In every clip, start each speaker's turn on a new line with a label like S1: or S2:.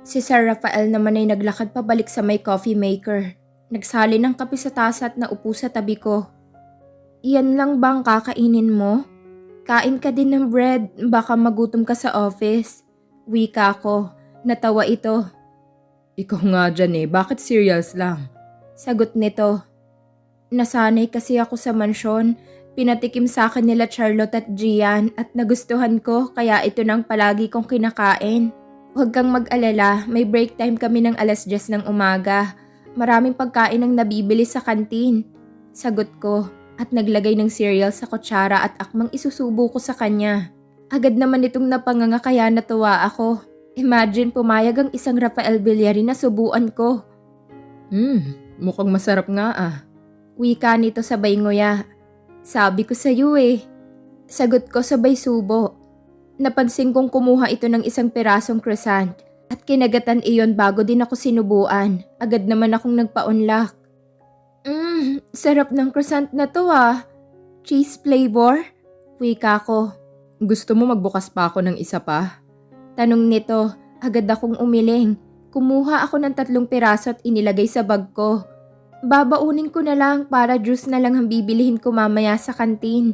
S1: Si Sir Rafael naman ay naglakad pabalik sa may coffee maker. Nagsali ng kape sa tasa at naupo sa tabi ko. Iyan lang bang kakainin mo? Kain ka din ng bread, baka magutom ka sa office. Wika ko. Natawa ito.
S2: Ikaw nga dyan eh, bakit cereals lang?
S1: Sagot nito. Nasanay kasi ako sa mansyon. Pinatikim sa akin nila Charlotte at Gian at nagustuhan ko kaya ito nang palagi kong kinakain. Huwag kang mag-alala, may break time kami ng alas 10 ng umaga. Maraming pagkain ang nabibili sa kantin. Sagot ko at naglagay ng cereal sa kutsara at akmang isusubo ko sa kanya. Agad naman itong napanganga kaya natuwa ako. Imagine pumayag ang isang Rafael Villarin na subuan ko.
S2: Hmm, mukhang masarap nga ah.
S1: Wika nito sabay nguya. Sabi ko sa iyo eh. Sagot ko sabay subo. Napansin kong kumuha ito ng isang pirasong croissant at kinagatan iyon bago din ako sinubuan. Agad naman akong nagpa-unlock. Mmm, sarap ng croissant na to ah. Cheese flavor? Wika ko.
S2: Gusto mo magbukas pa ako ng isa pa?
S1: Tanong nito, agad akong umiling. Kumuha ako ng tatlong piraso at inilagay sa bag ko. Babaunin ko na lang para juice na lang ang bibilihin ko mamaya sa kantin.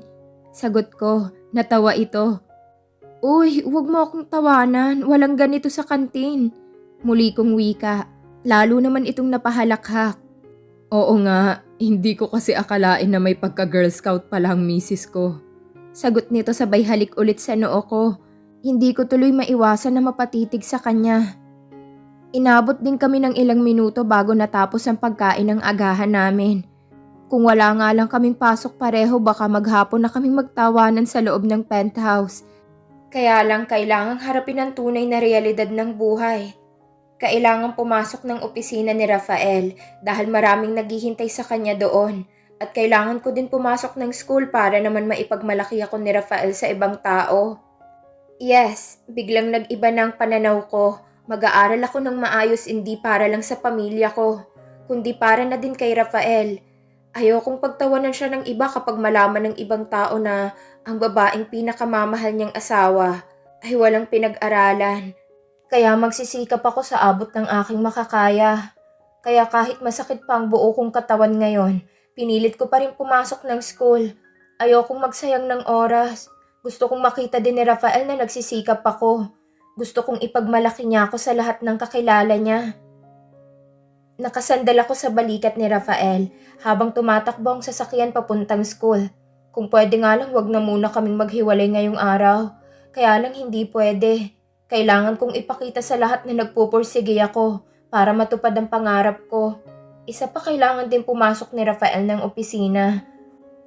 S1: Sagot ko, natawa ito. Uy, huwag mo akong tawanan, walang ganito sa kantin. Muli kong wika, lalo naman itong napahalakhak.
S2: Oo nga, hindi ko kasi akalain na may pagka-girl scout pala ang misis ko.
S1: Sagot nito sabay halik ulit sa noo ko. Hindi ko tuloy maiwasan na mapatitig sa kanya. Inabot din kami ng ilang minuto bago natapos ang pagkain ng agahan namin. Kung wala nga lang kaming pasok pareho baka maghapon na kaming magtawanan sa loob ng penthouse. Kaya lang kailangang harapin ang tunay na realidad ng buhay. Kailangang pumasok ng opisina ni Rafael dahil maraming naghihintay sa kanya doon. At kailangan ko din pumasok ng school para naman maipagmalaki ako ni Rafael sa ibang tao. Yes, biglang nag-iba na pananaw ko. Mag-aaral ako ng maayos hindi para lang sa pamilya ko, kundi para na din kay Rafael. Ayokong pagtawanan siya ng iba kapag malaman ng ibang tao na ang babaeng pinakamamahal niyang asawa ay walang pinag-aralan. Kaya magsisikap ako sa abot ng aking makakaya. Kaya kahit masakit pa ang buo kong katawan ngayon, pinilit ko pa rin pumasok ng school. Ayokong magsayang ng oras. Gusto kong makita din ni Rafael na nagsisikap ako. Gusto kong ipagmalaki niya ako sa lahat ng kakilala niya. Nakasandal ako sa balikat ni Rafael habang tumatakbo ang sasakyan papuntang school. Kung pwede nga lang wag na muna kaming maghiwalay ngayong araw. Kaya lang hindi pwede. Kailangan kong ipakita sa lahat na nagpupursige ako para matupad ang pangarap ko. Isa pa kailangan din pumasok ni Rafael ng opisina.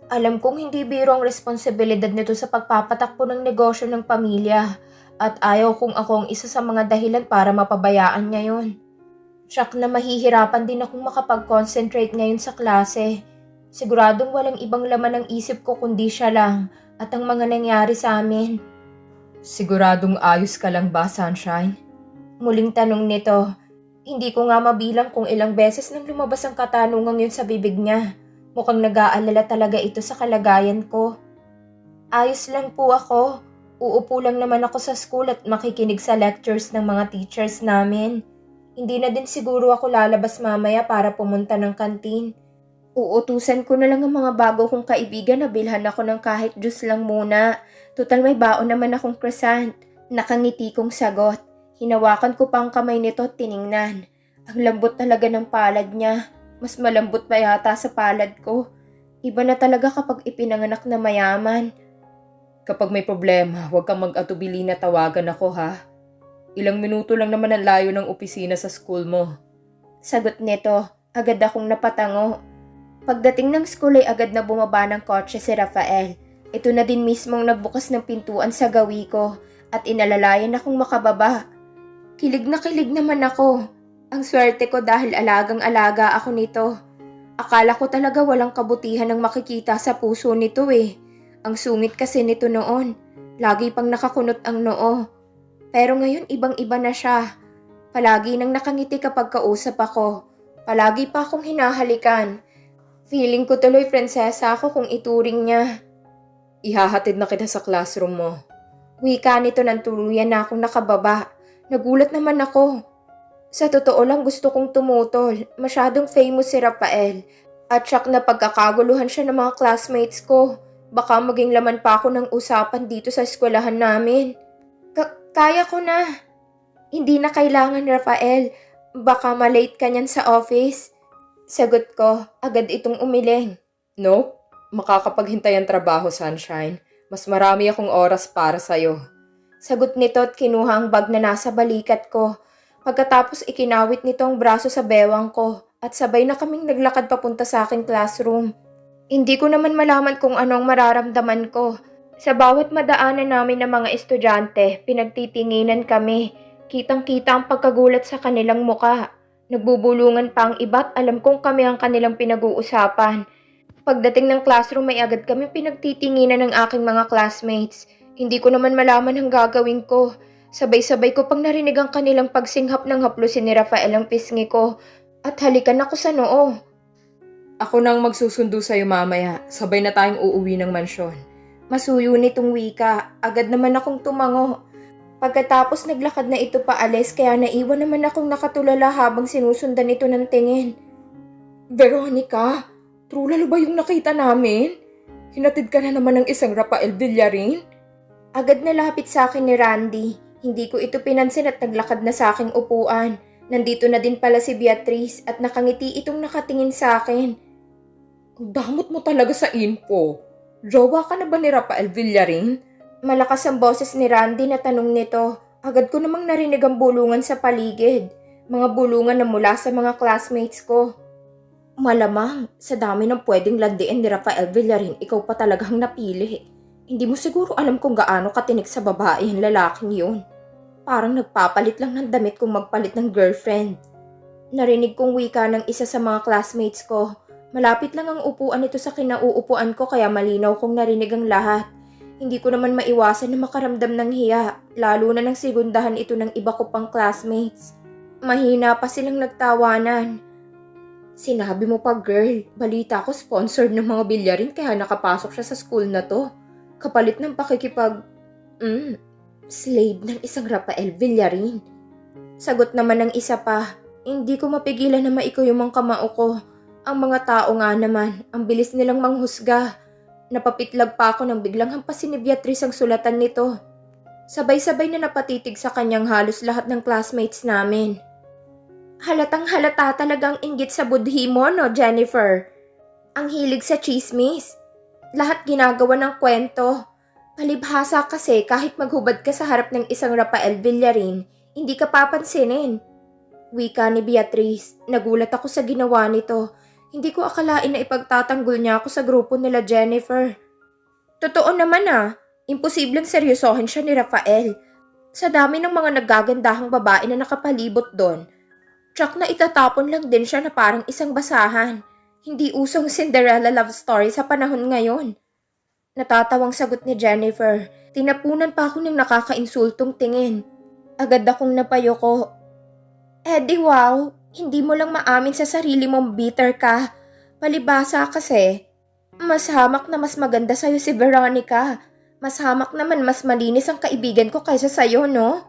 S1: Alam kong hindi biro ang responsibilidad nito sa pagpapatakbo ng negosyo ng pamilya at ayaw kong ako ang isa sa mga dahilan para mapabayaan niya yun. Tsak na mahihirapan din akong makapag-concentrate ngayon sa klase. Siguradong walang ibang laman ng isip ko kundi siya lang at ang mga nangyari sa amin.
S2: Siguradong ayos ka lang ba, Sunshine?
S1: Muling tanong nito. Hindi ko nga mabilang kung ilang beses nang lumabas ang katanungang yun sa bibig niya. Mukhang nag-aalala talaga ito sa kalagayan ko. Ayos lang po ako. Uupo lang naman ako sa school at makikinig sa lectures ng mga teachers namin. Hindi na din siguro ako lalabas mamaya para pumunta ng kantin. Uutusan ko na lang ang mga bago kong kaibigan na bilhan ako ng kahit juice lang muna. Total may baon naman akong croissant. Nakangiti kong sagot. Hinawakan ko pa ang kamay nito at tiningnan. Ang lambot talaga ng palad niya. Mas malambot pa yata sa palad ko. Iba na talaga kapag ipinanganak na mayaman.
S2: Kapag may problema, huwag kang mag-atubili na tawagan ako ha. Ilang minuto lang naman ang layo ng opisina sa school mo.
S1: Sagot nito, agad akong napatango. Pagdating ng school ay agad na bumaba ng kotse si Rafael. Ito na din mismong nagbukas ng pintuan sa gawi ko at inalalayan akong makababa. Kilig na kilig naman ako. Ang swerte ko dahil alagang-alaga ako nito. Akala ko talaga walang kabutihan ng makikita sa puso nito eh. Ang sungit kasi nito noon. Lagi pang nakakunot ang noo. Pero ngayon ibang-iba na siya. Palagi nang nakangiti kapag kausap ako. Palagi pa akong hinahalikan. Feeling ko tuloy prinsesa ako kung ituring niya.
S2: Ihahatid na kita sa classroom mo.
S1: Wika nito ng tuluyan na akong nakababa. Nagulat naman ako. Sa totoo lang gusto kong tumutol. Masyadong famous si Rafael. At siyak na pagkakaguluhan siya ng mga classmates ko. Baka maging laman pa ako ng usapan dito sa eskwelahan namin. Ka- kaya ko na. Hindi na kailangan, Rafael. Baka malate ka niyan sa office. Sagot ko, agad itong umiling.
S2: Nope. Makakapaghintay ang trabaho, Sunshine. Mas marami akong oras para sa'yo.
S1: Sagot nito at kinuha ang bag na nasa balikat ko. Pagkatapos ikinawit nito ang braso sa bewang ko at sabay na kaming naglakad papunta sa aking classroom. Hindi ko naman malaman kung anong mararamdaman ko. Sa bawat madaanan namin ng mga estudyante, pinagtitinginan kami. Kitang-kita ang pagkagulat sa kanilang muka. Nagbubulungan pa ang iba't alam kong kami ang kanilang pinag-uusapan. Pagdating ng classroom ay agad kami pinagtitinginan ng aking mga classmates. Hindi ko naman malaman ang gagawin ko. Sabay-sabay ko pang narinig ang kanilang pagsinghap ng haplusin ni Rafael ang pisngi ko. At halikan ako sa noo.
S2: Ako nang magsusundo sa'yo mamaya. Sabay na tayong uuwi ng mansyon.
S1: Masuyo nitong wika. Agad naman akong tumango. Pagkatapos naglakad na ito paalis kaya naiwan naman akong nakatulala habang sinusundan ito ng tingin.
S2: Veronica, true lalo ba yung nakita namin? Hinatid ka na naman ng isang Rafael Villarin?
S1: Agad na lapit sa akin ni Randy. Hindi ko ito pinansin at naglakad na sa aking upuan. Nandito na din pala si Beatrice at nakangiti itong nakatingin sa akin.
S2: Damot mo talaga sa info. Jowa ka na ba ni Rafael Villarin?
S1: Malakas ang boses ni Randy na tanong nito. Agad ko namang narinig ang bulungan sa paligid. Mga bulungan na mula sa mga classmates ko. Malamang, sa dami ng pwedeng landiin ni Rafael Villarin, ikaw pa talagang napili. Hindi mo siguro alam kung gaano katinik sa babae ang lalaking yun. Parang nagpapalit lang ng damit kung magpalit ng girlfriend. Narinig kong wika ng isa sa mga classmates ko. Malapit lang ang upuan nito sa kinauupuan ko kaya malinaw kong narinig ang lahat. Hindi ko naman maiwasan na makaramdam ng hiya, lalo na nang sigundahan ito ng iba ko pang classmates. Mahina pa silang nagtawanan. Sinabi mo pa girl, balita ko sponsored ng mga bilyarin kaya nakapasok siya sa school na to. Kapalit ng pakikipag... Mm, slave ng isang Rafael Villarin. Sagot naman ng isa pa, hindi ko mapigilan na maiko yung mga kamao ko. Ang mga tao nga naman, ang bilis nilang manghusga. Napapitlag pa ako nang biglang hampasin ni Beatrice ang sulatan nito. Sabay-sabay na napatitig sa kanyang halos lahat ng classmates namin. Halatang halata talagang inggit sa budhi mo, no, Jennifer? Ang hilig sa chismis. Lahat ginagawa ng kwento. Palibhasa kasi kahit maghubad ka sa harap ng isang Rafael Villarin, hindi ka papansinin. Wika ni Beatrice, nagulat ako sa ginawa nito. Hindi ko akalain na ipagtatanggol niya ako sa grupo nila Jennifer. Totoo naman ah, imposibleng seryosohin siya ni Rafael. Sa dami ng mga naggagandahang babae na nakapalibot doon, tsak na itatapon lang din siya na parang isang basahan. Hindi usong Cinderella love story sa panahon ngayon. Natatawang sagot ni Jennifer. Tinapunan pa ako ng nakakainsultong tingin. Agad akong napayo ko. Eddie, wow. Hindi mo lang maamin sa sarili mong bitter ka. Palibasa kasi. Mas hamak na mas maganda sa'yo si Veronica. Mas hamak naman mas malinis ang kaibigan ko kaysa sa'yo, no?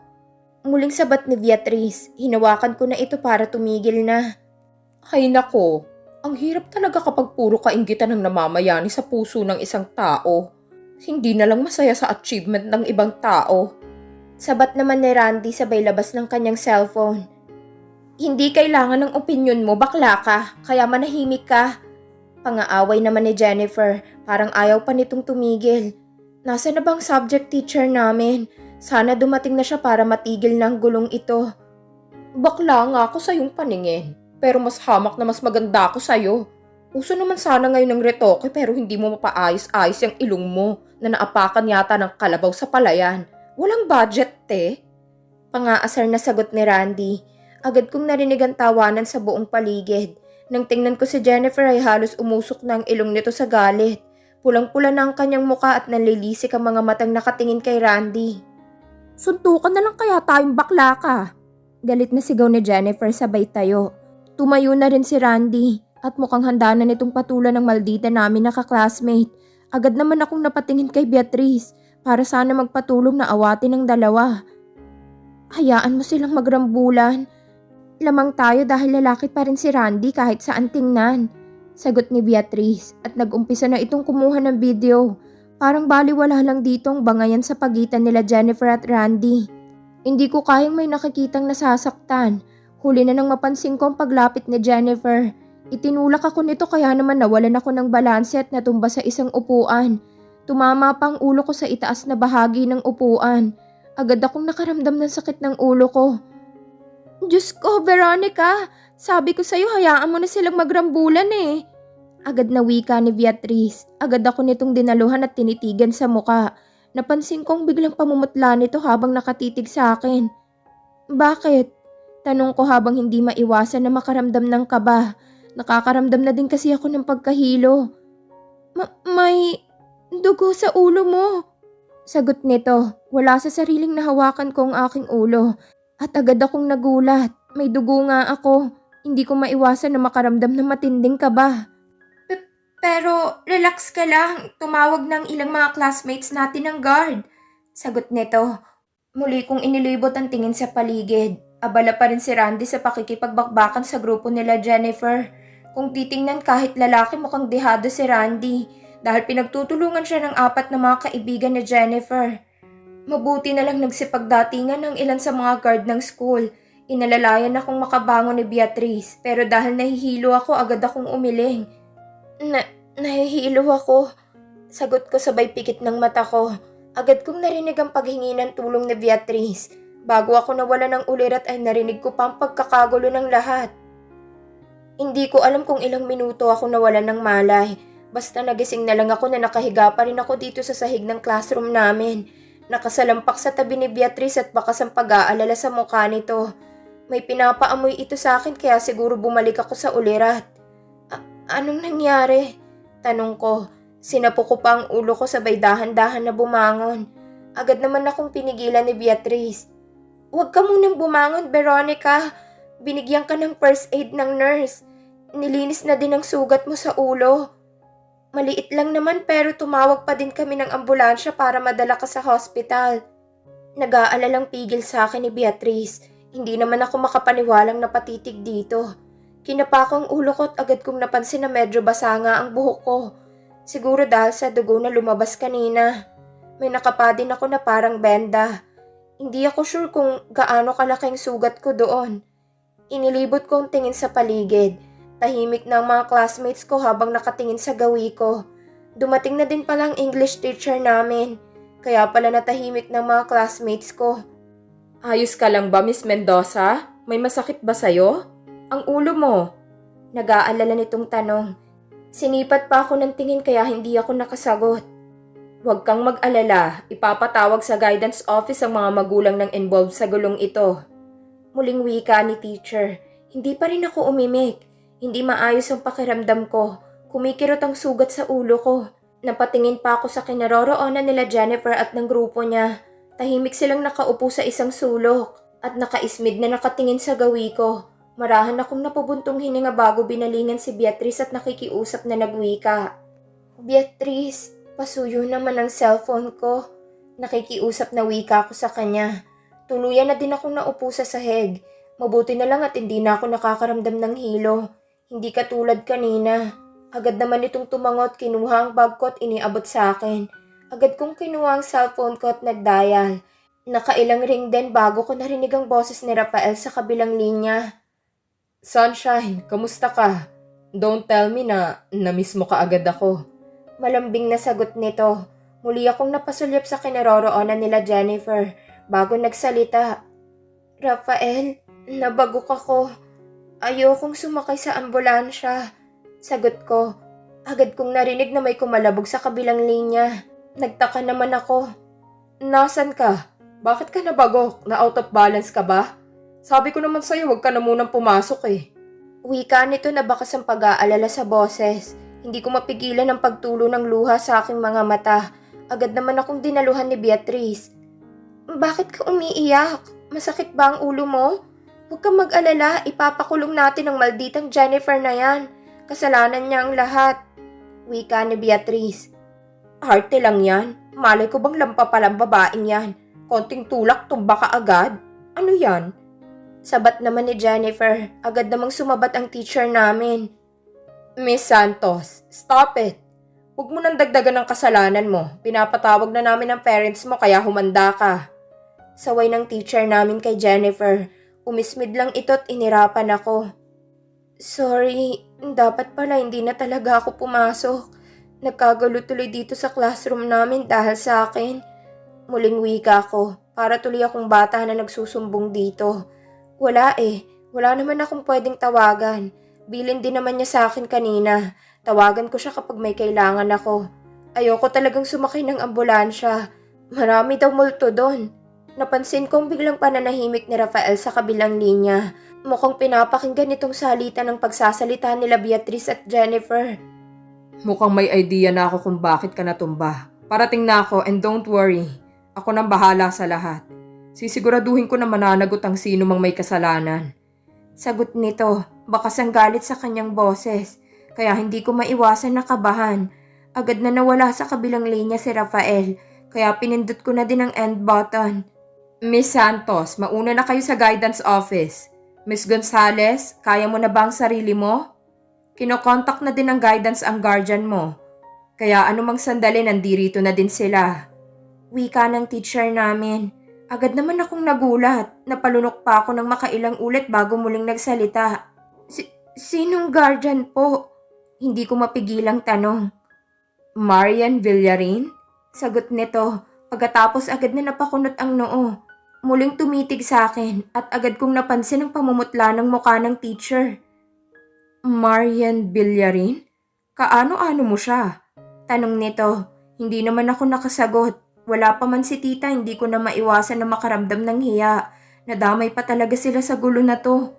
S1: Muling sabat ni Beatrice. Hinawakan ko na ito para tumigil na.
S2: Hay nako, ang hirap talaga kapag puro kaingitan ng namamayani sa puso ng isang tao. Hindi na lang masaya sa achievement ng ibang tao.
S1: Sabat naman ni Randy sabay labas ng kanyang cellphone. Hindi kailangan ng opinion mo, bakla ka, kaya manahimik ka. Pangaaway naman ni Jennifer, parang ayaw pa nitong tumigil. Nasa na bang subject teacher namin? Sana dumating na siya para matigil ng gulong ito.
S2: Bakla nga ako sa iyong paningin, pero mas hamak na mas maganda ako sa'yo. Uso naman sana ngayon ng retoke pero hindi mo mapaayos-ayos yung ilong mo na naapakan yata ng kalabaw sa palayan. Walang budget, te.
S1: Pangaasar na sagot ni Randy. Agad kong narinig ang tawanan sa buong paligid. Nang tingnan ko si Jennifer ay halos umusok na ang ilong nito sa galit. Pulang-pula na ang kanyang muka at nanlilisik ang mga matang nakatingin kay Randy. Suntukan na lang kaya tayong bakla ka. Galit na sigaw ni Jennifer sabay tayo. Tumayo na rin si Randy at mukhang handa na nitong patulan ng maldita namin na kaklasmate. Agad naman akong napatingin kay Beatrice para sana magpatulong na awatin ng dalawa. Hayaan mo silang magrambulan. Lamang tayo dahil lalaki pa rin si Randy kahit saan tingnan. Sagot ni Beatrice at nag-umpisa na itong kumuha ng video. Parang baliwala lang ditong bangayan sa pagitan nila Jennifer at Randy. Hindi ko kayang may nakikitang nasasaktan. Huli na nang mapansin ko ang paglapit ni Jennifer. Itinulak ako nito kaya naman nawalan ako ng balanse at natumba sa isang upuan. Tumama pa ang ulo ko sa itaas na bahagi ng upuan. Agad akong nakaramdam ng sakit ng ulo ko. Diyos ko, Veronica! Sabi ko sa'yo, hayaan mo na silang magrambulan eh. Agad na wika ni Beatrice. Agad ako nitong dinaluhan at tinitigan sa muka. Napansin kong biglang pamumutla nito habang nakatitig sa akin. Bakit? Tanong ko habang hindi maiwasan na makaramdam ng kaba. Nakakaramdam na din kasi ako ng pagkahilo. Ma- may dugo sa ulo mo. Sagot nito, wala sa sariling nahawakan ko ang aking ulo. At agad akong nagulat. May dugo nga ako. Hindi ko maiwasan na makaramdam ng matinding kaba. Pero relax ka lang. Tumawag ng ilang mga classmates natin ng guard. Sagot nito. Muli kong inilibot ang tingin sa paligid. Abala pa rin si Randy sa pakikipagbakbakan sa grupo nila Jennifer. Kung titingnan kahit lalaki mukhang dehado si Randy dahil pinagtutulungan siya ng apat na mga kaibigan ni Jennifer. Mabuti na lang nagsipagdatingan ng ilan sa mga guard ng school. Inalalayan akong makabangon ni Beatrice pero dahil nahihilo ako agad akong umiling. Na, nahihilo ako. Sagot ko sabay pikit ng mata ko. Agad kong narinig ang paghingi ng tulong ni Beatrice. Bago ako nawala ng ulirat ay narinig ko pa ang pagkakagulo ng lahat. Hindi ko alam kung ilang minuto ako nawala ng malay. Basta nagising na lang ako na nakahiga pa rin ako dito sa sahig ng classroom namin. Nakasalampak sa tabi ni Beatrice at bakas ang pag-aalala sa mukha nito. May pinapaamoy ito sa akin kaya siguro bumalik ako sa ulirat. Anong nangyari? Tanong ko. Sinapo ko pa ang ulo ko sabay dahan-dahan na bumangon. Agad naman akong pinigilan ni Beatrice. Huwag ka munang bumangon, Veronica. Binigyan ka ng first aid ng nurse. Nilinis na din ang sugat mo sa ulo. Maliit lang naman pero tumawag pa din kami ng ambulansya para madala ka sa hospital. Nag-aalalang pigil sa akin ni Beatrice. Hindi naman ako makapaniwalang napatitig dito. Kinapa ko ang ulo ko at agad kong napansin na medyo basa nga ang buhok ko. Siguro dahil sa dugo na lumabas kanina. May nakapa din ako na parang benda. Hindi ako sure kung gaano kalaking sugat ko doon. Inilibot ko ang tingin sa paligid. Tahimik na ang mga classmates ko habang nakatingin sa gawi ko. Dumating na din palang English teacher namin. Kaya pala natahimik ng mga classmates ko.
S2: Ayos ka lang ba, Miss Mendoza? May masakit ba sa'yo? Ang ulo mo.
S1: Nag-aalala nitong tanong. Sinipat pa ako ng tingin kaya hindi ako nakasagot.
S2: Huwag kang mag-alala. Ipapatawag sa guidance office ang mga magulang ng involved sa gulong ito.
S1: Muling wika ni teacher. Hindi pa rin ako umimik. Hindi maayos ang pakiramdam ko. Kumikirot ang sugat sa ulo ko. Napatingin pa ako sa kinaroroonan nila Jennifer at ng grupo niya. Tahimik silang nakaupo sa isang sulok at nakaismid na nakatingin sa gawi ko. Marahan akong napubuntong hininga bago binalingan si Beatrice at nakikiusap na nagwika. Beatrice, pasuyo naman ang cellphone ko. Nakikiusap na wika ko sa kanya. Tuluyan na din akong naupo sa sahig. Mabuti na lang at hindi na ako nakakaramdam ng hilo. Hindi katulad kanina. Agad naman itong tumangot, kinuha ang bag ko at iniabot sa akin. Agad kong kinuha ang cellphone ko at nagdial. Nakailang ring din bago ko narinig ang boses ni Rafael sa kabilang linya.
S2: Sunshine, kamusta ka? Don't tell me na namiss mo ka agad ako.
S1: Malambing na sagot nito. Muli akong napasulyap sa kinaroroonan nila Jennifer bago nagsalita. Rafael, nabagok ako. Ayokong sumakay sa ambulansya. Sagot ko. Agad kong narinig na may kumalabog sa kabilang linya. Nagtaka naman ako.
S2: Nasaan ka? Bakit ka nabagok? Na out of balance ka ba? Sabi ko naman sa'yo, huwag ka na munang pumasok eh.
S1: Wika nito na bakas ang pag-aalala sa boses. Hindi ko mapigilan ang pagtulo ng luha sa aking mga mata. Agad naman akong dinaluhan ni Beatrice. Bakit ka umiiyak? Masakit ba ang ulo mo? Huwag kang mag-alala, ipapakulong natin ang malditang Jennifer na yan. Kasalanan niya ang lahat. Wika ni Beatrice.
S2: Arte lang yan. Malay ko bang lampa palang babaeng yan. Konting tulak, tumba ka agad. Ano yan?
S1: Sabat naman ni Jennifer, agad namang sumabat ang teacher namin.
S2: Miss Santos, stop it. Huwag mo nang dagdagan ng kasalanan mo. Pinapatawag na namin ang parents mo kaya humanda ka.
S1: Saway ng teacher namin kay Jennifer. Umismid lang ito't inirapan ako. Sorry, dapat pala hindi na talaga ako pumasok. Nagkagulo tuloy dito sa classroom namin dahil sa akin. Muling wika ko, para tuloy akong bata na nagsusumbong dito. Wala eh, wala naman akong pwedeng tawagan. Bilin din naman niya sa akin kanina. Tawagan ko siya kapag may kailangan ako. Ayoko talagang sumakay ng ambulansya. Marami daw multo doon. Napansin kong biglang pananahimik ni Rafael sa kabilang linya. Mukhang pinapakinggan itong salita ng pagsasalita nila Beatrice at Jennifer.
S2: Mukhang may idea na ako kung bakit ka natumba. Parating na ako and don't worry. Ako nang bahala sa lahat. Sisiguraduhin ko na mananagot ang sino mang may kasalanan.
S1: Sagot nito, bakas ang galit sa kanyang boses. Kaya hindi ko maiwasan na kabahan. Agad na nawala sa kabilang linya si Rafael. Kaya pinindot ko na din ang end button.
S2: Miss Santos, mauna na kayo sa guidance office. Miss Gonzales, kaya mo na ba ang sarili mo? Kinokontak na din ng guidance ang guardian mo. Kaya anumang sandali nandirito na din sila.
S1: Wika ng teacher namin. Agad naman akong nagulat. Napalunok pa ako ng makailang ulit bago muling nagsalita. Si- sinong guardian po? Hindi ko mapigilang tanong.
S2: Marian Villarin?
S1: Sagot nito, pagkatapos agad na napakunot ang noo. Muling tumitig sa akin at agad kong napansin ang pamumutla ng mukha ng teacher.
S2: Marian Villarin? Kaano-ano mo siya?
S1: Tanong nito, hindi naman ako nakasagot. Wala pa man si tita, hindi ko na maiwasan na makaramdam ng hiya. Nadamay pa talaga sila sa gulo na to.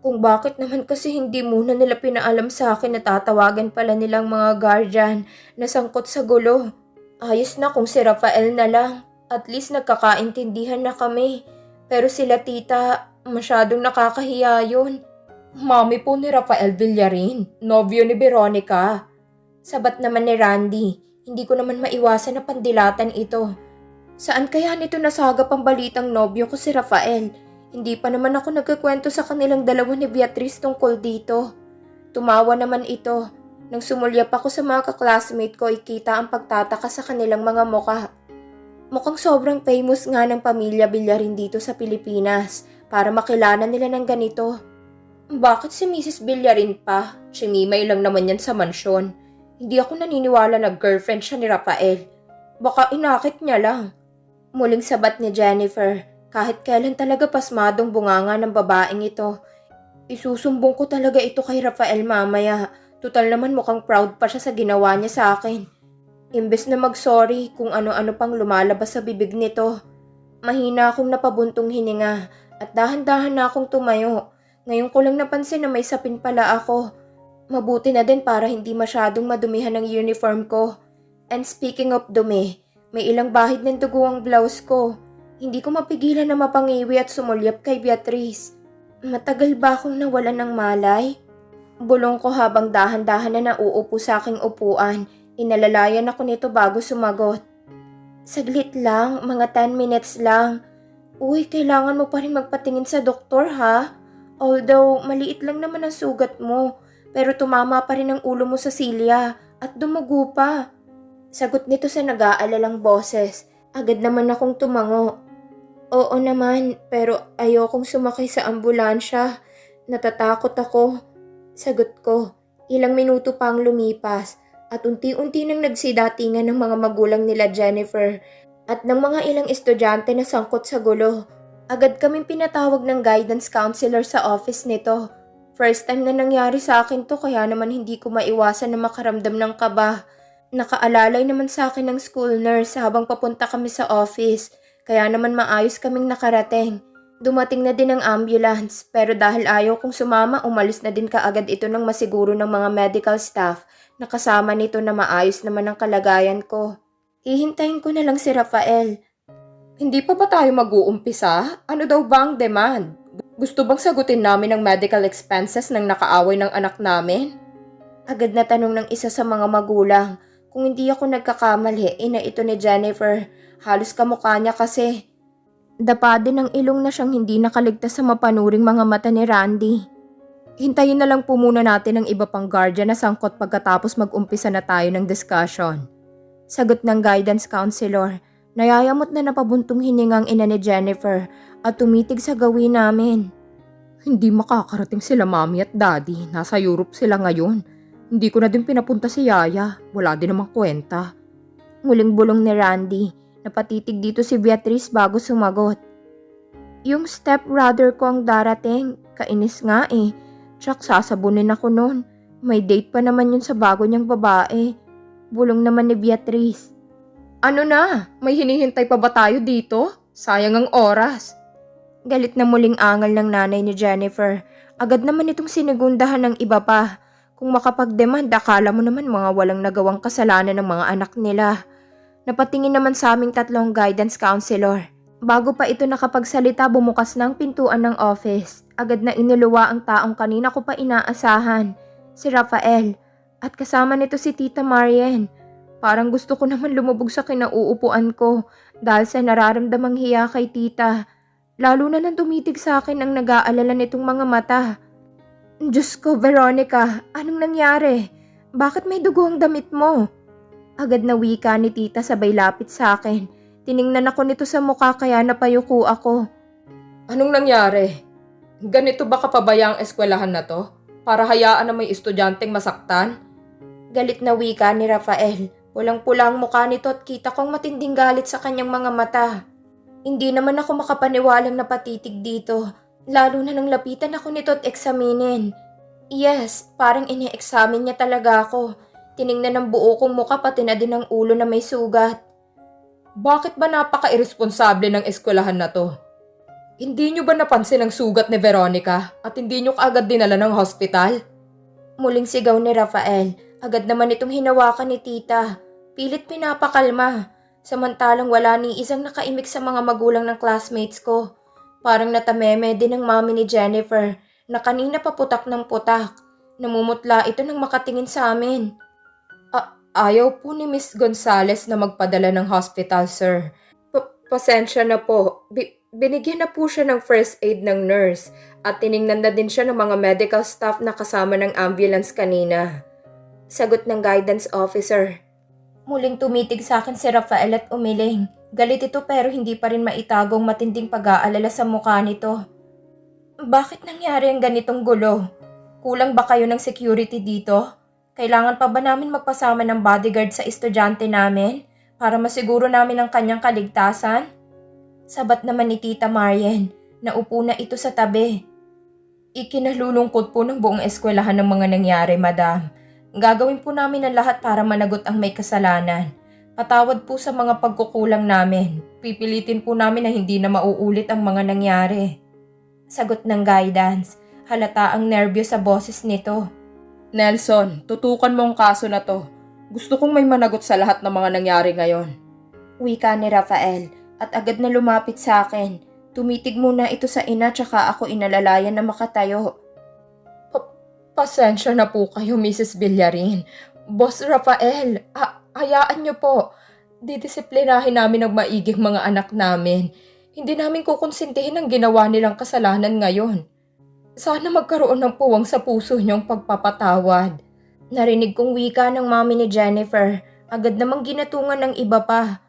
S1: Kung bakit naman kasi hindi muna nila pinaalam sa akin na tatawagan pala nilang mga guardian na sangkot sa gulo. Ayos na kung si Rafael na lang. At least nagkakaintindihan na kami. Pero sila tita, masyadong nakakahiya yun.
S2: Mami po ni Rafael Villarin, nobyo ni Veronica.
S1: Sabat naman ni Randy, hindi ko naman maiwasan na pandilatan ito. Saan kaya nito nasagap ang balitang nobyo ko si Rafael? Hindi pa naman ako nagkakwento sa kanilang dalawa ni Beatrice tungkol dito. Tumawa naman ito. Nang sumulyap ako sa mga kaklasmate ko, ikita ang pagtataka sa kanilang mga muka. Mukhang sobrang famous nga ng pamilya Villarin dito sa Pilipinas para makilala nila ng ganito.
S2: Bakit si Mrs. Villarin pa? Chimimay lang naman yan sa mansyon. Hindi ako naniniwala na girlfriend siya ni Rafael. Baka inakit niya lang.
S1: Muling sabat ni Jennifer, kahit kailan talaga pasmadong bunganga ng babaeng ito. Isusumbong ko talaga ito kay Rafael mamaya. Tutal naman mukhang proud pa siya sa ginawa niya sa akin. Imbes na mag-sorry kung ano-ano pang lumalabas sa bibig nito. Mahina akong napabuntong hininga at dahan-dahan na akong tumayo. Ngayon ko lang napansin na may sapin pala ako. Mabuti na din para hindi masyadong madumihan ang uniform ko. And speaking of dumi, may ilang bahid ng dugo ang blouse ko. Hindi ko mapigilan na mapangiwi at sumulyap kay Beatrice. Matagal ba akong nawalan ng malay? Bulong ko habang dahan-dahan na nauupo sa aking upuan. Inalalayan ako nito bago sumagot. Saglit lang, mga 10 minutes lang. Uy, kailangan mo pa rin magpatingin sa doktor ha? Although, maliit lang naman ang sugat mo, pero tumama pa rin ang ulo mo sa silya at dumugo pa. Sagot nito sa nag-aalalang boses. Agad naman akong tumango. Oo naman, pero ayokong sumakay sa ambulansya. Natatakot ako. Sagot ko. Ilang minuto pang lumipas at unti-unti nang nagsidatingan ng mga magulang nila Jennifer at ng mga ilang estudyante na sangkot sa gulo. Agad kaming pinatawag ng guidance counselor sa office nito. First time na nangyari sa akin to kaya naman hindi ko maiwasan na makaramdam ng kaba. Nakaalalay naman sa akin ng school nurse habang papunta kami sa office. Kaya naman maayos kaming nakarating. Dumating na din ang ambulance pero dahil ayaw kong sumama umalis na din kaagad ito ng masiguro ng mga medical staff na kasama nito na maayos naman ang kalagayan ko. Hihintayin ko na lang si Rafael.
S2: Hindi pa ba tayo mag-uumpisa? Ano daw ba ang demand? Gusto bang sagutin namin ang medical expenses ng nakaaway ng anak namin?
S1: Agad na tanong ng isa sa mga magulang. Kung hindi ako nagkakamali, ina ito ni Jennifer. Halos kamukha niya kasi. Dapa din ang ilong na siyang hindi nakaligtas sa mapanuring mga mata ni Randy.
S2: Hintayin na lang po muna natin ang iba pang guardian na sangkot pagkatapos mag-umpisa na tayo ng discussion.
S1: Sagot ng guidance counselor. Nayayamot na napabuntong hiningang ina ni Jennifer at tumitig sa gawin namin.
S2: Hindi makakarating sila mami at daddy. Nasa Europe sila ngayon. Hindi ko na din pinapunta si Yaya. Wala din namang kwenta.
S1: Muling bulong ni Randy. Napatitig dito si Beatrice bago sumagot. Yung stepbrother ko ang darating. Kainis nga eh. Tsak sasabunin ako noon. May date pa naman yun sa bago niyang babae. Bulong naman ni Beatrice.
S2: Ano na? May hinihintay pa ba tayo dito? Sayang ang oras.
S1: Galit na muling angal ng nanay ni Jennifer. Agad naman itong sinigundahan ng iba pa. Kung makapag-demand, akala mo naman mga walang nagawang kasalanan ng mga anak nila. Napatingin naman sa aming tatlong guidance counselor. Bago pa ito nakapagsalita, bumukas ang pintuan ng office. Agad na inuluwa ang taong kanina ko pa inaasahan, si Rafael. At kasama nito si Tita Marian. Parang gusto ko naman lumubog sa kinauupuan ko dahil sa nararamdamang hiya kay tita. Lalo na nang tumitig sa akin ang nag-aalala nitong mga mata. Diyos ko, Veronica, anong nangyari? Bakit may dugo ang damit mo? Agad na wika ni tita sabay lapit sa akin. Tiningnan ako nito sa mukha kaya napayuko ako.
S2: Anong nangyari? Ganito ba kapabaya ang eskwelahan na to? Para hayaan na may estudyanteng masaktan?
S1: Galit na wika ni Rafael. Pulang-pula ang mukha nito at kita kong matinding galit sa kanyang mga mata. Hindi naman ako makapaniwalang napatitig dito. Lalo na nang lapitan ako nito at eksaminin. Yes, parang ini-examine niya talaga ako. Tiningnan ng buo kong mukha pati na din ang ulo na may sugat.
S2: Bakit ba napaka-irresponsable ng eskwelahan na to? Hindi nyo ba napansin ang sugat ni Veronica at hindi nyo kaagad dinala ng hospital?
S1: Muling sigaw ni Rafael. Agad naman itong hinawakan ni tita. Pilit pinapakalma. Samantalang wala ni isang nakaimik sa mga magulang ng classmates ko. Parang natameme din ng mami ni Jennifer na kanina pa putak ng putak. Namumutla ito nang makatingin sa amin.
S2: A- ayaw po ni Miss Gonzales na magpadala ng hospital, sir. Pa- pasensya na po. Bi- binigyan na po siya ng first aid ng nurse at tiningnan na din siya ng mga medical staff na kasama ng ambulance kanina.
S1: Sagot ng guidance officer. Muling tumitig sa akin si Rafael at umiling. Galit ito pero hindi pa rin maitagong matinding pag-aalala sa mukha nito. Bakit nangyari ang ganitong gulo? Kulang ba kayo ng security dito? Kailangan pa ba namin magpasama ng bodyguard sa estudyante namin para masiguro namin ang kanyang kaligtasan? Sabat naman ni Tita Marian, naupo na ito sa tabi. Ikinalulungkot po ng buong eskwelahan ng mga nangyari, madam. Gagawin po namin ang lahat para managot ang may kasalanan. Patawad po sa mga pagkukulang namin. Pipilitin po namin na hindi na mauulit ang mga nangyari. Sagot ng guidance. Halata ang nerbyo sa boses nito.
S2: Nelson, tutukan mo ang kaso na to. Gusto kong may managot sa lahat ng mga nangyari ngayon.
S1: Wika ni Rafael at agad na lumapit sa akin. Tumitig muna ito sa ina tsaka ako inalalayan na makatayo.
S2: Pasensya na po kayo, Mrs. Villarin. Boss Rafael, ha- hayaan niyo po. Didisiplinahin namin ang maiging mga anak namin. Hindi namin kukonsintihin ang ginawa nilang kasalanan ngayon. Sana magkaroon ng puwang sa puso niyong pagpapatawad.
S1: Narinig kong wika ng mami ni Jennifer. Agad namang ginatungan ng iba pa.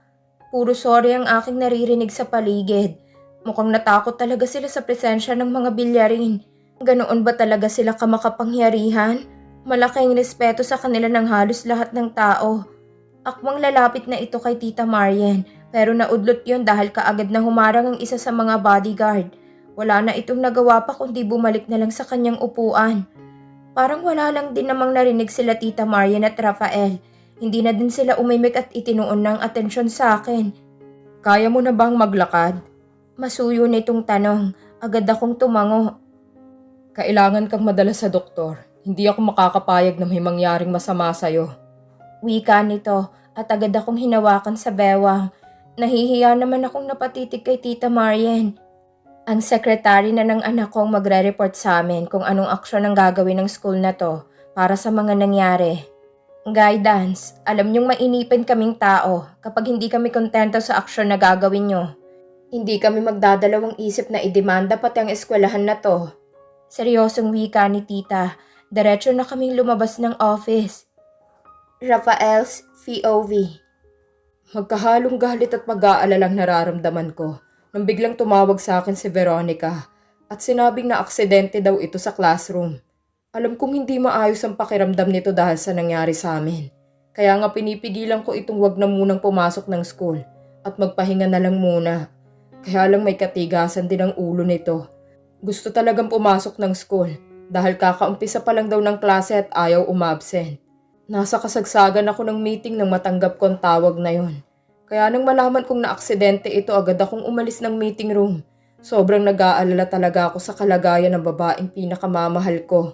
S1: Puro sorry ang aking naririnig sa paligid. Mukhang natakot talaga sila sa presensya ng mga bilyarin. Ganoon ba talaga sila kamakapangyarihan? Malaking respeto sa kanila ng halos lahat ng tao. Akmang lalapit na ito kay Tita Marian pero naudlot yon dahil kaagad na humarang ang isa sa mga bodyguard. Wala na itong nagawa pa kundi bumalik na lang sa kanyang upuan. Parang wala lang din namang narinig sila Tita Marian at Rafael. Hindi na din sila umimik at itinuon ng atensyon sa akin.
S2: Kaya mo na bang maglakad?
S1: Masuyo na itong tanong. Agad akong tumango.
S2: Kailangan kang madala sa doktor. Hindi ako makakapayag na may mangyaring masama sa'yo.
S1: Wika nito at agad akong hinawakan sa bewang. Nahihiya naman akong napatitig kay Tita Marian. Ang sekretary na ng anak ko ang magre-report sa amin kung anong aksyon ang gagawin ng school na to para sa mga nangyari. Guidance, alam niyong mainipin kaming tao kapag hindi kami kontento sa aksyon na gagawin niyo. Hindi kami magdadalawang isip na idemanda pati ang eskwelahan na to. Seryosong wika ni tita. Diretso na kaming lumabas ng office. Rafael's POV
S2: Magkahalong galit at pag-aalalang nararamdaman ko nang biglang tumawag sa akin si Veronica at sinabing na aksidente daw ito sa classroom. Alam kong hindi maayos ang pakiramdam nito dahil sa nangyari sa amin. Kaya nga pinipigilan ko itong wag na munang pumasok ng school at magpahinga na lang muna. Kaya lang may katigasan din ang ulo nito. Gusto talagang pumasok ng school dahil kakaumpisa pa lang daw ng klase at ayaw umabsent. Nasa kasagsagan ako ng meeting nang matanggap ko ang tawag na yon. Kaya nang malaman kong naaksidente ito agad akong umalis ng meeting room. Sobrang nag-aalala talaga ako sa kalagayan ng babaeng pinakamamahal ko.